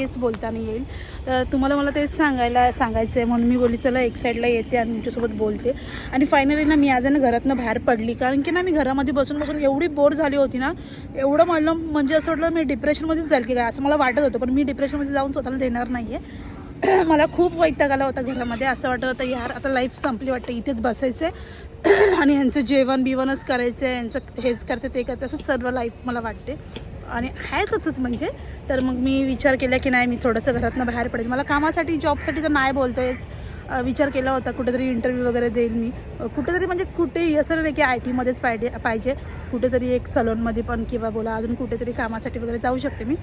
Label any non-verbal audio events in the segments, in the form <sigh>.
तेच बोलताना येईल. तर तुम्हाला मला तेच सांगायला सांगायचं आहे म्हणून मी बोलली चला एक साईडला येते आणि तुमच्यासोबत बोलते. आणि फायनली ना मी आज ना घरातनं बाहेर पडली. कारण की ना मी घरामध्ये बसून बसून एवढी बोर झाली होती ना एवढं मला म्हणजे असं वाटलं मी डिप्रेशनमध्येच जाईल की काय असं मला वाटत होतं. पण मी डिप्रेशनमध्ये जाऊन स्वतःला देणार नाही आहे <clears throat> मला खूप वैताग आला होता घरामध्ये. असं वाटत होतं यार आता लाईफ संपली वाटतं इथेच बसायचं आहे <clears throat> आणि ह्यांचं जेवण बिवणच करायचं आहे यांचं हेच करते ते करते असं सर्व लाईफ मला वाटते. आणि आहे तसंच म्हणजे. तर मग मी विचार केला की नाही मी थोडंसं घरातनं बाहेर पडेल. मला कामासाठी जॉबसाठी तर नाही बोलतोयच. विचार केला होता कुठेतरी इंटरव्ह्यू वगैरे देईल मी. कुठेतरी म्हणजे कुठेही असं नाही की आय टीमध्येच पाहिजे पाहिजे. कुठेतरी एक सलोनमध्ये पण किंवा बोला अजून कुठेतरी कामासाठी वगैरे जाऊ शकते मी.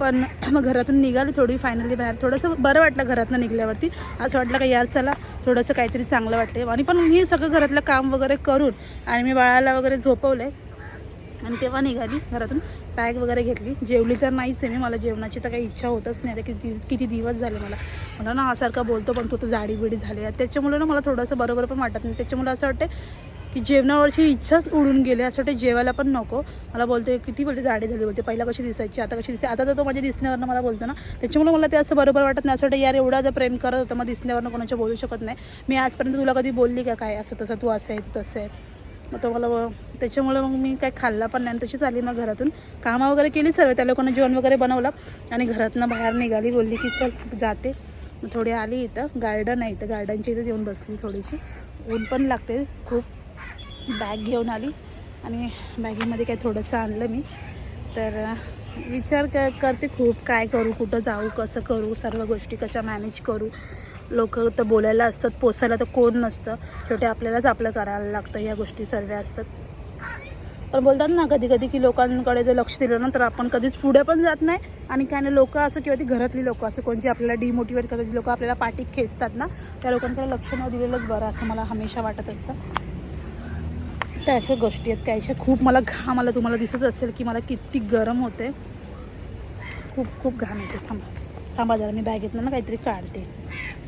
पण मग घरातून निघाली थोडी फायनली बाहेर. थोडंसं बरं वाटलं घरातनं निघल्यावरती. असं वाटलं का यार चला थोडंसं काहीतरी चांगलं वाटते आणि पण मी सगळं घरातलं काम वगैरे करून आणि मी बाळाला वगैरे झोपवलं आहे आणि तेव्हा निघाली घरातून. बॅग वगैरे घेतली. जेवली तर नाहीच आहे मी. मला जेवणाची तर काही इच्छा होतच नाही. आता किती किती दिवस झाले मला. मला ना असारखा बोलतो पण तो तर जाडी बिडी झाली त्याच्यामुळे ना मला थोडंसं बरोबर पण वाटत नाही. त्याच्यामुळे असं वाटतं की जेवणावरची इच्छाच उडून गेली असं वाटते जेवायला पण नको. मला बोलतो किती बोलते? जाडी झाली बोलते. पहिला कशी दिसायची? आता कशी दिसते आता तर तो माझ्या दिसण्यावरनं मला बोलतो ना. त्याच्यामुळे मला ते असं बरोबर वाटत नाही. असं वाटतं यार एवढा जर प्रेम करत होतं मग दिसण्यावरनं कोणाच्या बोलू शकत नाही. मी आजपर्यंत तुला कधी बोलली का? काय? असं तसं तू असं आहे तू तसं आहे. मग तो मला व- त्याच्यामुळे मग मी काय खाल्ला पण नाही. आणि तशीच आली मग घरातून. कामं वगैरे केली सर्व त्या लोकांना जेवण वगैरे बनवलं. आणि घरातनं बाहेर निघाली बोलली की चल जाते. मग थोडी आली इथं. गार्डन आहे इथं. गार्डनच्या इथंच येऊन बसली थोडीशी. ऊन पण लागते खूप बॅग घेऊन आली. आणि बॅगेमध्ये काय थोडंसं आणलं मी. तर विचार क करते खूप काय करू कुठं जाऊ कसं करू सर्व गोष्टी कशा मॅनेज करू. लोक तर बोलायला असतात पोसायला तर कोण नसतं. शेवटी आपल्यालाच आपलं करायला लागतं या गोष्टी सर्व असतात. पण बोलतात ना कधी कधी की लोकांकडे जर लक्ष दिलं ना तर आपण कधीच पुढे पण जात नाही. आणि काय नाही लोक असं किंवा ती घरातली लोक असं कोणती आपल्याला डिमोटिवेट करतात लोक आपल्याला पाठी खेचतात ना त्या लोकांकडे लक्ष न दिलेलंच बरं असं मला हमेशा वाटत असतं. त्या अशा गोष्टी आहेत काही अशा खूप मला घाम आला तुम्हाला दिसत असेल की मला किती गरम होते खूप खूप घाम येते थांबा. थांबा जरा मी बॅगेतनं ना काहीतरी काढते.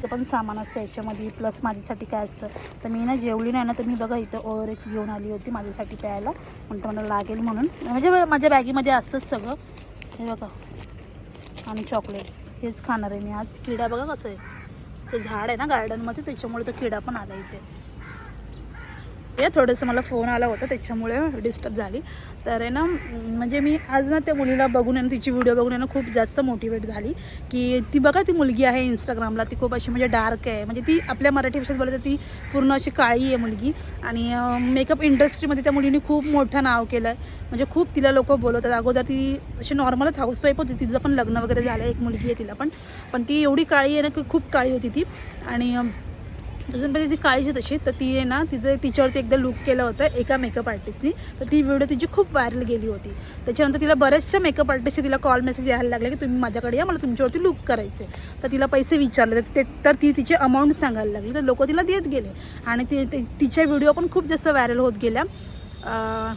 पण सामान असतं याच्यामध्ये प्लस माझ्यासाठी काय असतं? तर मी ना जेवली नाही ना तर मी बघा इथं ओवर एक्स घेऊन आली होती माझ्यासाठी प्यायला. म्हणतं मला लागेल म्हणून. म्हणजे माझ्या बॅगेमध्ये असतंच सगळं. हे बघा. आणि चॉकलेट्स हेच खाणार आहे मी आज. किडा बघा कसं आहे. ते झाड आहे ना गार्डनमध्ये त्याच्यामुळे तो किडा पण आला इथे. हे थोडंसं मला फोन आला होता त्याच्यामुळे डिस्टर्ब झाली. तर आहे ना म्हणजे मी आज ना त्या मुलीला बघून आहे ना तिची व्हिडिओ बघून आहे ना खूप जास्त मोटिवेट झाली. की ती बघा ती मुलगी आहे इंस्टाग्रामला ती खूप अशी म्हणजे डार्क आहे. म्हणजे ती आपल्या मराठी भाषेत बोलते ती पूर्ण अशी काळी आहे मुलगी. आणि मेकअप इंडस्ट्रीमध्ये त्या मुलीने खूप मोठं नाव केलं आहे म्हणजे खूप तिला लोक बोलवतात. अगोदर ती अशी नॉर्मलच हाऊसवाईफ होती. तिचं पण लग्न वगैरे झालं एक मुलगी आहे तिला पण. पण ती एवढी काळी आहे ना की खूप काळी होती ती. आणि अं, ती काळजी तशी तर ती आहे ना तिचं तिच्यावरती एकदा लुक केलं होतं एका मेकअप आर्टिस्टनी तर ती व्हिडिओ तिची खूप व्हायरल गेली होती. त्याच्यानंतर तिला बऱ्याचशा मेकअप आर्टिस्टचे तिला कॉल मेसेज यायला लागले की तुम्ही माझ्याकडे या मला तुमच्यावरती लुक करायचे तर तिला पैसे विचारले. तर ते तर ती तिचे अमाऊंट सांगायला लागली. तर लोक तिला देत गेले. आणि ती ती- तिच्या व्हिडिओ पण खूप जास्त व्हायरल होत गेल्या.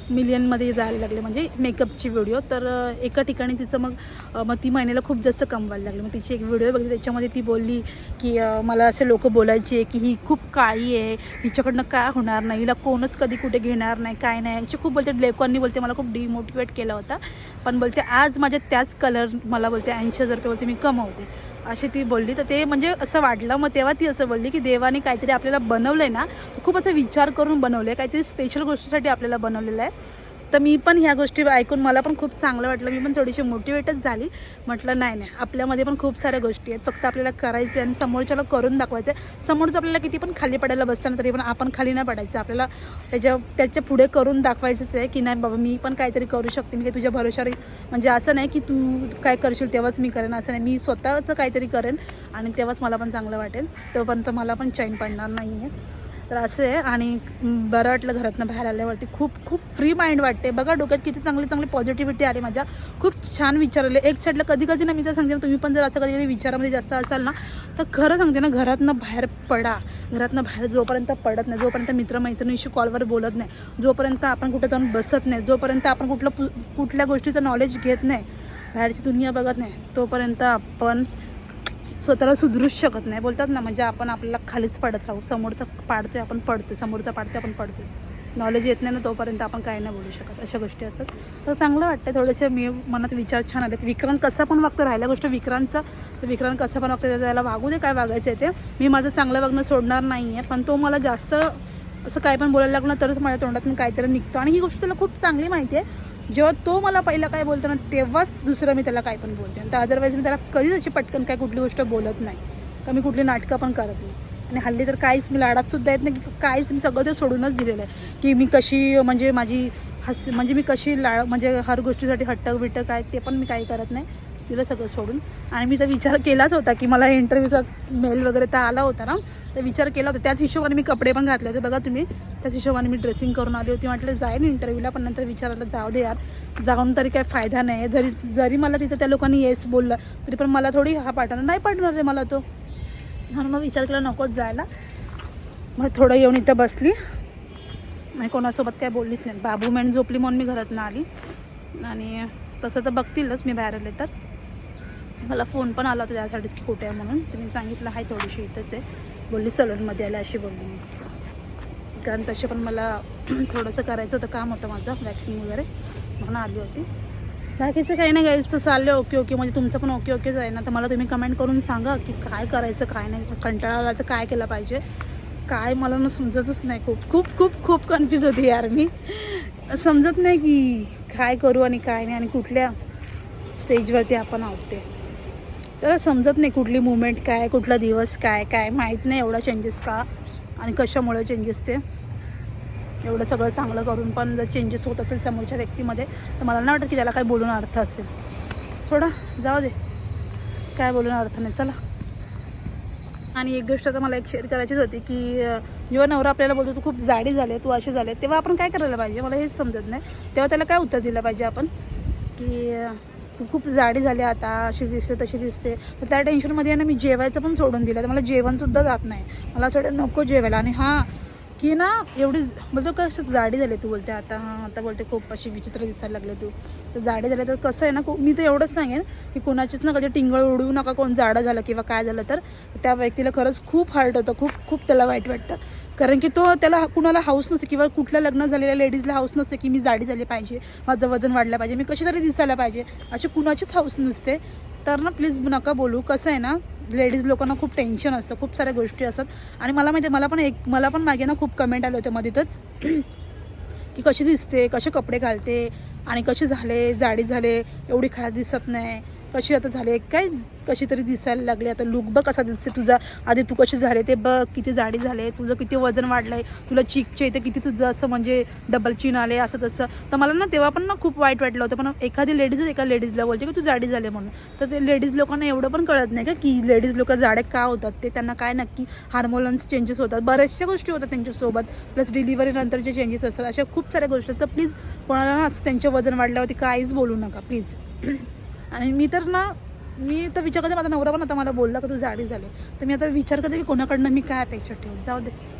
मिलियनमध्ये जायला लागले म्हणजे मेकअपची व्हिडिओ तर एका ठिकाणी तिचं मग मग ती महिन्याला खूप जास्त कमवायला लागली. मग तिची एक व्हिडिओ बघितली त्याच्यामध्ये ती बोलली की मला असे लोक बोलायचे की ही खूप काळी आहे हिच्याकडनं काय होणार नाही हिला कोणच कधी कुठे घेणार नाही काय नाही. अशी खूप बोलते लेकोंनी बोलते मला खूप डिमोटिवेट केला होता पण बोलते आज माझ्या त्याच कलर मला बोलते ऐंशी हजार रुपये बोलते मी कमवते. अशी ती बोलली. तर ते म्हणजे असं वाटलं मग तेव्हा ती असं बोलली की देवाने काहीतरी आपल्याला बनवलं आहे ना खूप असं विचार करून बनवलं आहे काहीतरी स्पेशल गोष्टीसाठी आपल्याला बनवलेलं आहे. तर मी पण ह्या गोष्टी ऐकून मला पण खूप चांगलं वाटलं. मी पण थोडीशी मोटिवेटच झाली. म्हटलं नाही नाही आपल्यामध्ये पण खूप साऱ्या गोष्टी आहेत. फक्त आपल्याला करायचे आणि समोरच्याला करून दाखवायचं. आहे समोरचं आपल्याला किती पण खाली पडायला बसताना तरी पण आपण खाली नाही पडायचं. आपल्याला त्याच्या त्याच्या पुढे करून दाखवायचंच आहे की नाही बाबा मी पण काहीतरी करू शकते. मी काही तुझ्या भरोशावर म्हणजे असं नाही की तू काय करशील तेव्हाच मी करेन. असं नाही. मी स्वतःचं काहीतरी करेन आणि तेव्हाच मला पण चांगलं वाटेल. तोपर्यंत मला पण चैन पडणार नाही आहे तर असं आहे आणि बरं वाटलं घरातनं बाहेर आल्यावरती. खूप खूप फ्री माइंड वाटते. बघा डोक्यात किती चांगली चांगली पॉझिटिव्हिटी आली माझ्या. खूप छान विचार आले एक साईडला कधी कधी ना मी तर सांगते ना तुम्ही पण जर असं कधी कधी विचारामध्ये जास्त असाल ना तर खरं सांगते ना घरातनं बाहेर पडा. घरातनं बाहेर जोपर्यंत पडत नाही जोपर्यंत मित्रमैत्रिणीशी कॉलवर बोलत नाही जोपर्यंत आपण कुठे जाऊन बसत नाही जोपर्यंत आपण कुठलं पु- कुठल्या गोष्टीचं नॉलेज घेत नाही बाहेरची दुनिया बघत नाही तोपर्यंत आपण स्वतःला सुधरूच शकत नाही. बोलतात ना म्हणजे आपण आपल्याला खालीच पडत राहू. समोरचं पाडतोय आपण पडतोय. समोरचा पाडतोय आपण पडतोय. नॉलेज येत नाही ना तोपर्यंत आपण काही नाही बोलू शकत. अशा गोष्टी असतात. तर चांगलं वाटतं थोडेसे मी मनात विचार छान आले विक्रांत कसा पण वागतो राहिल्या गोष्ट विक्रांतचा. तर विक्रांत कसा पण वागतो त्याला वागू दे काय वागायचं आहे ते. मी माझं चांगलं वागणं सोडणार नाही आहे पण तो मला जास्त असं काय पण बोलायला लागलं तरच माझ्या तोंडातून काहीतरी निघतो. आणि ही गोष्ट तुला खूप चांगली माहिती आहे. जेव्हा तो मला पहिला काय बोलतो ना तेव्हाच दुसरं मी त्याला काय पण बोलते. तर अदरवाईज मी त्याला कधीच अशी पटकन काय कुठली गोष्ट बोलत नाही. का मी कुठली नाटकं पण करत नाही. आणि हल्ली तर काहीच मी लाडात सुद्धा येत नाही की काहीच मी सगळं ते सोडूनच दिलेलं आहे. की मी कशी म्हणजे माझी हस म्हणजे मी कशी लाड म्हणजे हर गोष्टीसाठी हट्टक बिट्टक काय ते पण मी काही करत नाही. दिलं सगळं सोडून. आणि मी तर विचार केलाच होता की मला इंटरव्ह्यूचा मेल वगैरे तर आला होता ना. तर विचार केला होता. त्याच हिशोबाने मी कपडे पण घातले होते. बघा तुम्ही त्याच हिशोबाने मी ड्रेसिंग करून आली होती. म्हटलं जाईन इंटरव्ह्यूला पण नंतर विचारायला जाऊ दे यार. जाऊन तरी काय फायदा नाही जरी जरी मला तिथं त्या लोकांनी येस बोललं तरी पण मला थोडी हा पाठवणार. नाही पाठवणार आहे मला तो. म्हणून मग विचार केला नकोच जायला. मग थोडं येऊन इथं बसली. नाही कोणासोबत काय बोललीच नाही. बाबू मेन झोपली म्हणून मी घरात आली. आणि तसं तर बघतीलच मी बाहेर आले तर. मला फोन पण आला होता त्यासाठीच की कुठे आहे म्हणून. तुम्ही सांगितलं आहे थोडीशी इथंच आहे. बोलली सलूनमध्ये आल्या अशी बोलली. मी कारण तसे पण मला <clears throat> थोडंसं करायचं होतं काम होतं माझं वॅक्सिन वगैरे. म्हणून आली होती. बाकीचं काही नाही गाईज तर चाललं ओके ओके म्हणजे तुमचं पण ओके ओकेच आहे ना. तर मला तुम्ही कमेंट करून सांगा की काय करायचं काय नाही. कंटाळा आला तर काय केलं पाहिजे? काय मला ना समजतच नाही. खूप खूप खूप खूप कन्फ्यूज होती यार मी. समजत नाही की काय करू आणि काय नाही आणि कुठल्या स्टेजवरती आपण आहोत ते. त्याला समजत नाही कुठली मुवमेंट काय कुठला दिवस काय काय माहीत नाही एवढा चेंजेस का आणि कशामुळे चेंजेस ते. एवढं सगळं चांगलं करून पण जर चेंजेस होत असेल समोरच्या व्यक्तीमध्ये तर मला नाही वाटत की त्याला काय बोलून अर्थ असेल. सोडा जाऊ दे. काय बोलून अर्थ नाही चला. आणि एक गोष्ट तर मला एक शेअर करायचीच होती की जेव्हा नवरा आपल्याला बोलतो तू खूप जाडी झाले तू असे झाले तेव्हा आपण काय करायला पाहिजे? मला हेच समजत नाही. तेव्हा त्याला काय उत्तर दिलं पाहिजे आपण? की खूप जाडी झाली आता अशी दिसते तशी दिसते. तर त्या टेन्शनमध्ये ना मी जेवायचं पण सोडून दिलं. तर मला जेवणसुद्धा जात नाही. मला असं वाटतं नको जेवायला. आणि हां की ना एवढी म्हणजे बोलतो कसं जाडी झाली तू बोलते आता हां आता बोलते खूप अशी विचित्र दिसायला लागले तू. तर जाडी झाले तर कसं आहे ना को- मी तर एवढंच सांगेन की कोणाचीच ना कधी टिंगळ उडवू नका कोण जाडं झालं किंवा काय झालं तर. त्या व्यक्तीला खरंच खूप हार्ट होतं खूप खूप त्याला वाईट वाटतं. कारण की तो त्याला कुणाला हाऊस नसते किंवा कुठल्या लग्न झालेल्या लेडीजला हाऊस नसते की मी जाडी झाली पाहिजे माझं वजन वाढलं पाहिजे मी कशी तरी दिसायला पाहिजे. अशी कुणाचीच हाऊस नसते. तर ना प्लीज नका बोलू. कसं आहे ना लेडीज लोकांना खूप टेन्शन असतं खूप साऱ्या गोष्टी असतात. आणि मला माहिती आहे, मला पण एक मला पण मागे ना खूप कमेंट आले होते मध्येच <clears throat> की कशी दिसते कसे कपडे घालते आणि कसे झाले जाडी झाले एवढी खास दिसत नाही. कशी आता झाले काय कशी तरी दिसायला लागले आता लुक बघ कसा दिसते तुझा. आधी तू कशी झाले ते बघ. किती जाडी झाले तुझं किती वजन वाढलं आहे तुला चिकचे इथे किती तुझं असं म्हणजे डबल चिन आले असं तसं. तर मला ना तेव्हा पण ना खूप वाईट वाटलं होतं. पण एखादी लेडीजच एका लेडीजला बोलते की तू जाडी झाले म्हणून. तर ते लेडीज लोकांना एवढं पण कळत नाही का की लेडीज लोक जाडे का होतात? ते त्यांना काय नक्की हार्मोन्स चेंजेस होतात? बऱ्याचशा गोष्टी होतात त्यांच्यासोबत. प्लस डिलिव्हरी नंतरचे चेंजेस असतात. अशा खूप साऱ्या गोष्टी आहेत. तर प्लीज कोणाला ना असं त्यांचे वजन वाढल्यावरती काहीच बोलू नका. प्लीज आणि मी तर ना मी तर विचार करते माझा नवरा पण आता मला बोलला का तू जाडी झाले. तर मी आता विचार करते की कोणाकडनं मी काय अपेक्षा ठेवू? जाऊ दे.